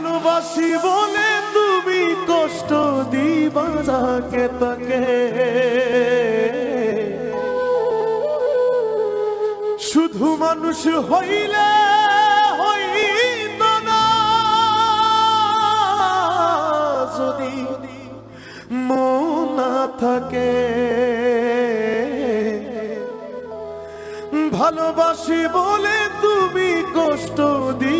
ভালোবাসি বলে তুমি কষ্ট দিবা যাকে তাকে। শুধু মানুষ হইলে থাকে। ভালোবাসি বলে তুমি কষ্ট দিবা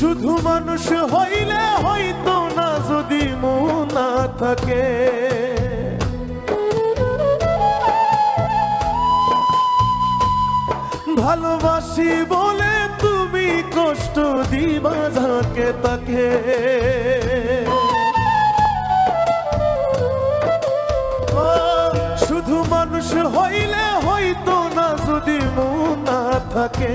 শুধু মানুষ হইলে হয়তো না, যদি মন থাকে। ভালোবাসি বলে তুমি কষ্ট দিবা যাকে তাকে। শুধু মানুষ হইলে হইতো না, যদি মন থাকে।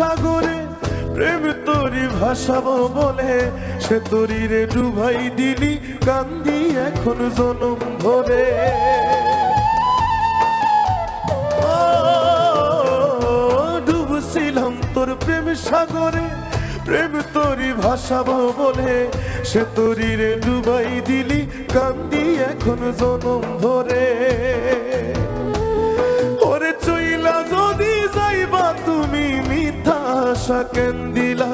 সাগরে প্রেম তোরি ভাসাবো বলে, সে তোরি রে ডুবাই দিলি কান্দি এখন জনম ধরে। ডুবছিলাম তোর প্রেম সাগরে, প্রেম তোরি ভাসাবো বলে, সে তোরি রে ডুবাই দিলি কান্দি এখন জনম ধরে। আশা কেন দিলা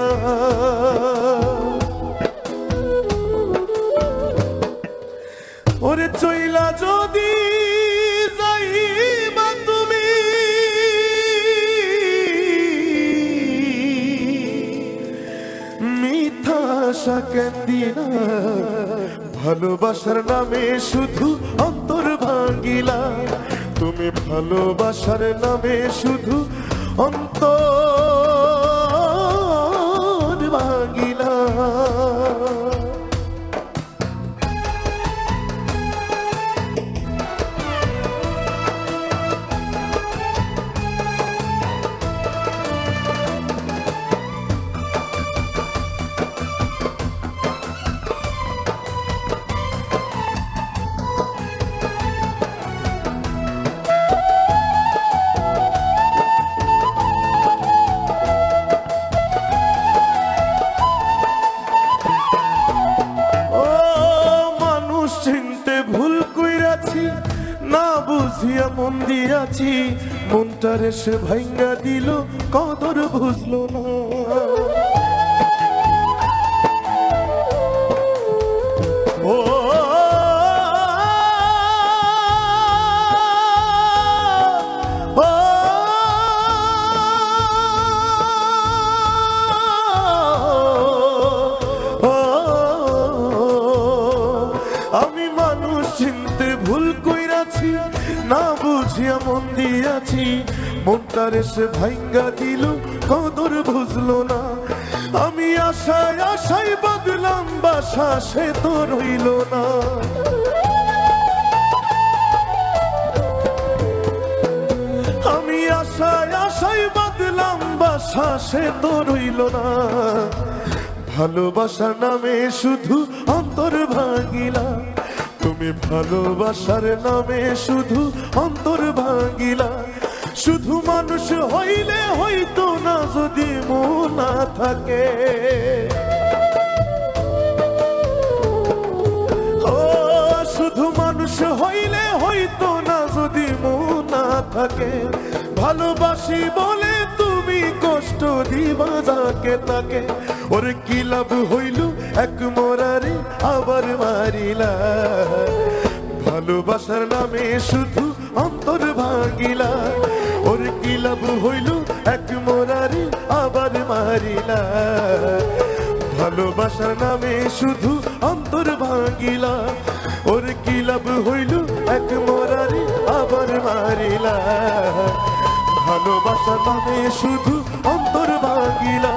ওরে চইলা যদি তুমি ভালোবাসার নামে শুধু অন্তর ভাঙিলা তুমি ভালোবাসার নামে শুধু অন্তর সে ভাঙ্গা দিল কদর বুঝলো না। আছি মনটার এসে ভাঙ্গা দিল, কদর বুঝলো না। আমি আশায় আশায় বাদলাম, বাসা সে তো রইল না। আমি আশায় আশায় বাসা সে তো রইল না। ভালোবাসা নামে শুধু অন্তর ভাঙিলা তুমি ভালোবাসার নামে শুধু অন্তর ভাঙিলা। শুধু মানুষ হইলে হইতো না, যদি না থাকে। শুধু মানুষ হইলে হইতো না, যদি না থাকে। ভালোবাসি বলে তুমি কষ্ট দিবা যাকে তাকে। ওরে কি লাভ হইল এক মোরারে আবার মারিলা? ভালোবাসার নামে শুধু অন্তর ভাঙিলা। ওর কি লাভ হইল এক মোরারে আবার মারিলা? ভালোবাসার নামে শুধু অন্তর ভাঙিলা। ওর কি লাভ হইল এক মোরারে আবার মারিলা? ভালোবাসার নামে শুধু অন্তর ভাঙিলা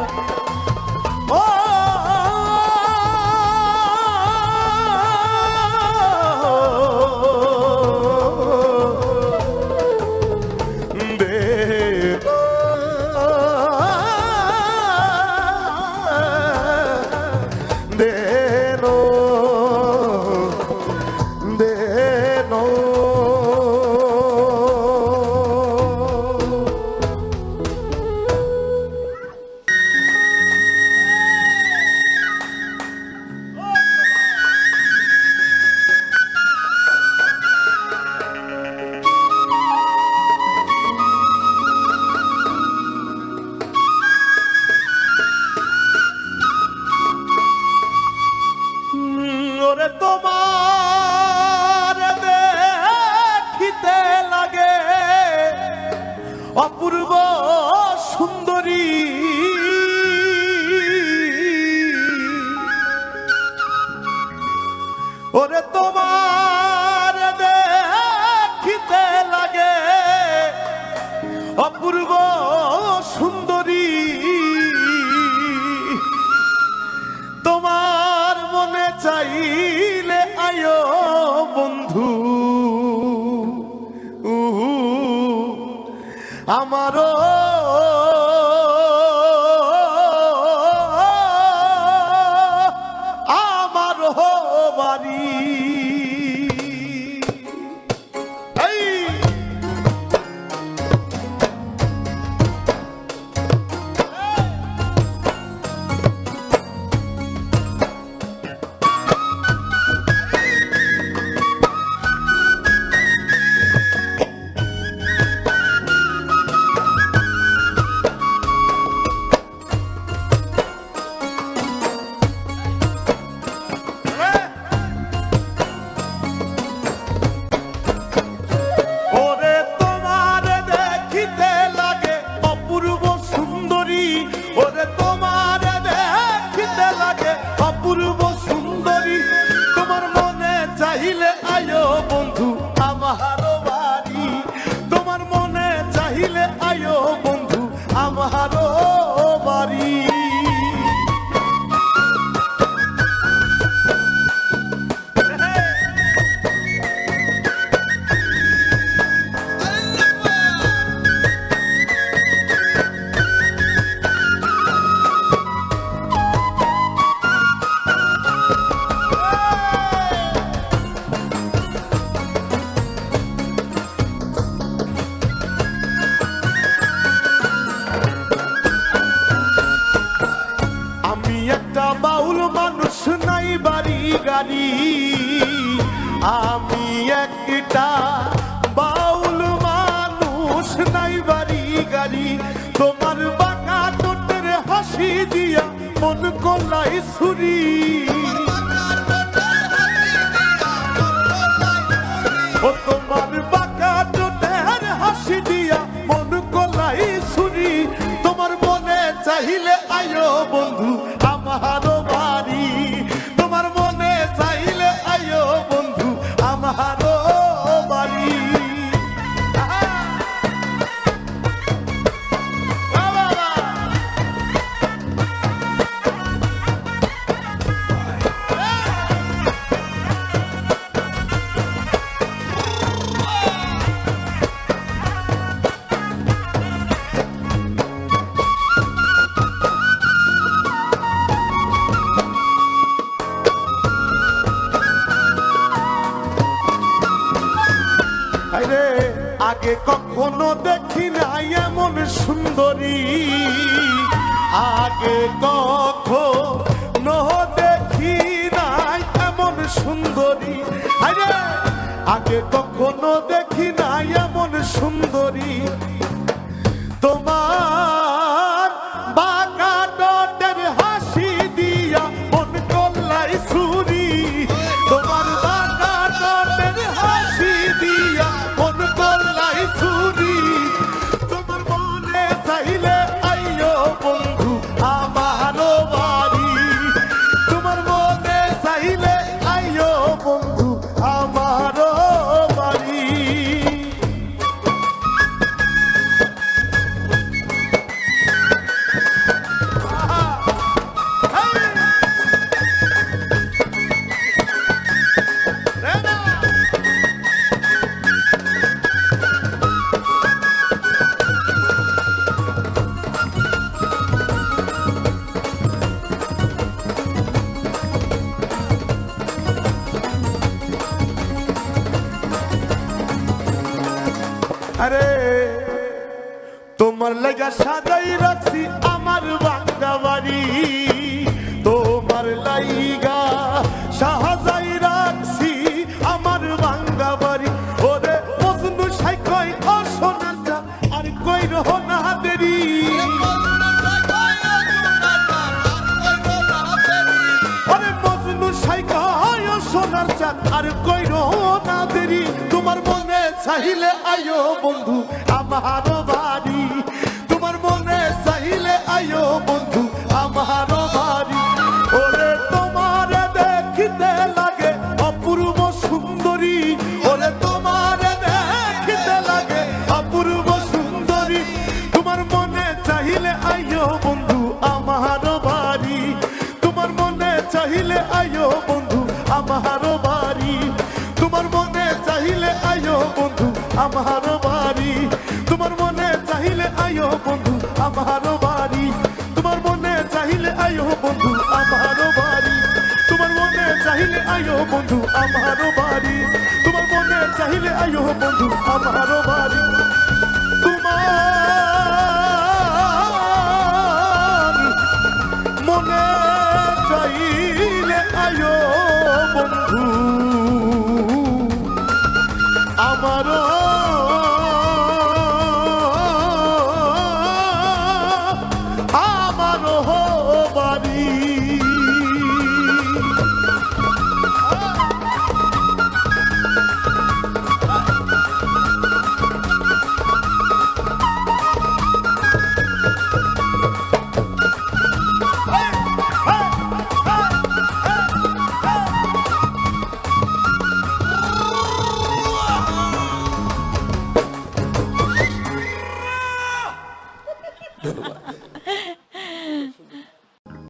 মন কলাই ছুরি আগে কখনো দেখি নাই এমন সুন্দরী। আগে কখনো দেখি নাই এমন সুন্দরী। আগে কখনো দেখি নাই এমন সুন্দরী। সাজাই রাখছি আমার বাংলা বাড়ি। তোমার লাইগা সাজাই রাখছি আমার বাংলা বাড়ি। ওরে আর কই রহ না দেরি? আরে কই রহ না দেরি? তোমার মনে চাইলে আয়ো বন্ধু আমার বাড়ি। চাইলে আয়ো বন্ধু, আমার বাড়ি। তোমার মনে চাইলে আয়ো বন্ধু, আমার বাড়ি। তোমার মনে চাইলে আয়ো বন্ধু, আমার বাড়ি। তোমার মনে চাইলে আয়ো বন্ধু, আমার বাড়ি। তোমার মনে চাইলে আয়ো বন্ধু, আমার বাড়ি।